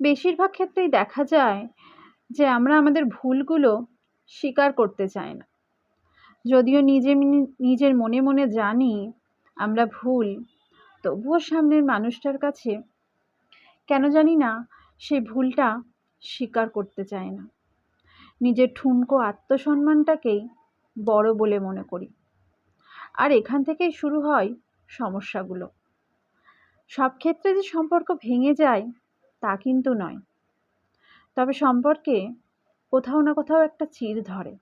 বেশিরভাগ ক্ষেত্রেই দেখা যায় যে আমরা আমাদের ভুলগুলো স্বীকার করতে চাই না। যদিও নিজে নিজের মনে মনে জানি আমরা ভুল, তবুও সামনের মানুষটার কাছে কেন জানি না সেই ভুলটা স্বীকার করতে চায় না। নিজের ঠুনকো আত্মসম্মানটাকেই বড় বলে মনে করি। আর এখান থেকেই শুরু হয় সমস্যাগুলো। সব ক্ষেত্রে যে সম্পর্ক ভেঙে যায় তা কিন্তু নয়। তবে সম্পর্কে কোথাও না কোথাও একটা চির ধরে।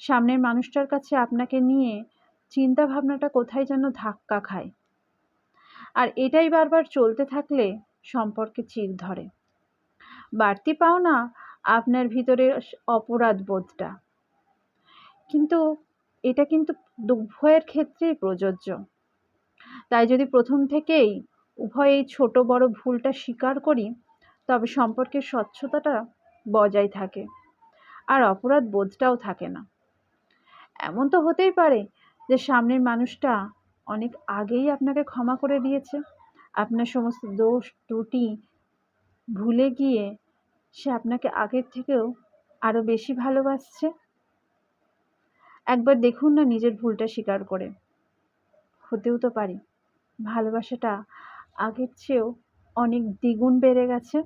সামনের মানুষটার কাছে আপনাকে নিয়ে চিন্তা ভাবনাটা কোথায় যেন ধাক্কা খায়। আর এটাই বারবার চলতে থাকলে সম্পর্কে চির ধরে। বাড়তি পাও না আপনার ভিতরে অপরাধ বোধটা। কিন্তু এটা কিন্তু উভয়ের ক্ষেত্রেই প্রযোজ্য। তাই যদি প্রথম থেকেই উভয় এই ছোট বড় ভুলটা স্বীকার করি, তবে সম্পর্কের স্বচ্ছতাটা বজায় থাকে আর অপরাধ বোধটাও থাকে না। এমন তো হতেই পারে যে সামনের মানুষটা অনেক আগেই আপনাকে ক্ষমা করে দিয়েছে। আপনার সমস্ত দোষ, ত্রুটি ভুলে গিয়ে সে আপনাকে আগের থেকেও আরও বেশি ভালোবাসছে। একবার দেখুন না নিজের ভুলটা স্বীকার করে। হতেও তো পারি, ভালোবাসাটা আগের চেয়েও অনেক দ্বিগুণ বেড়ে গেছে।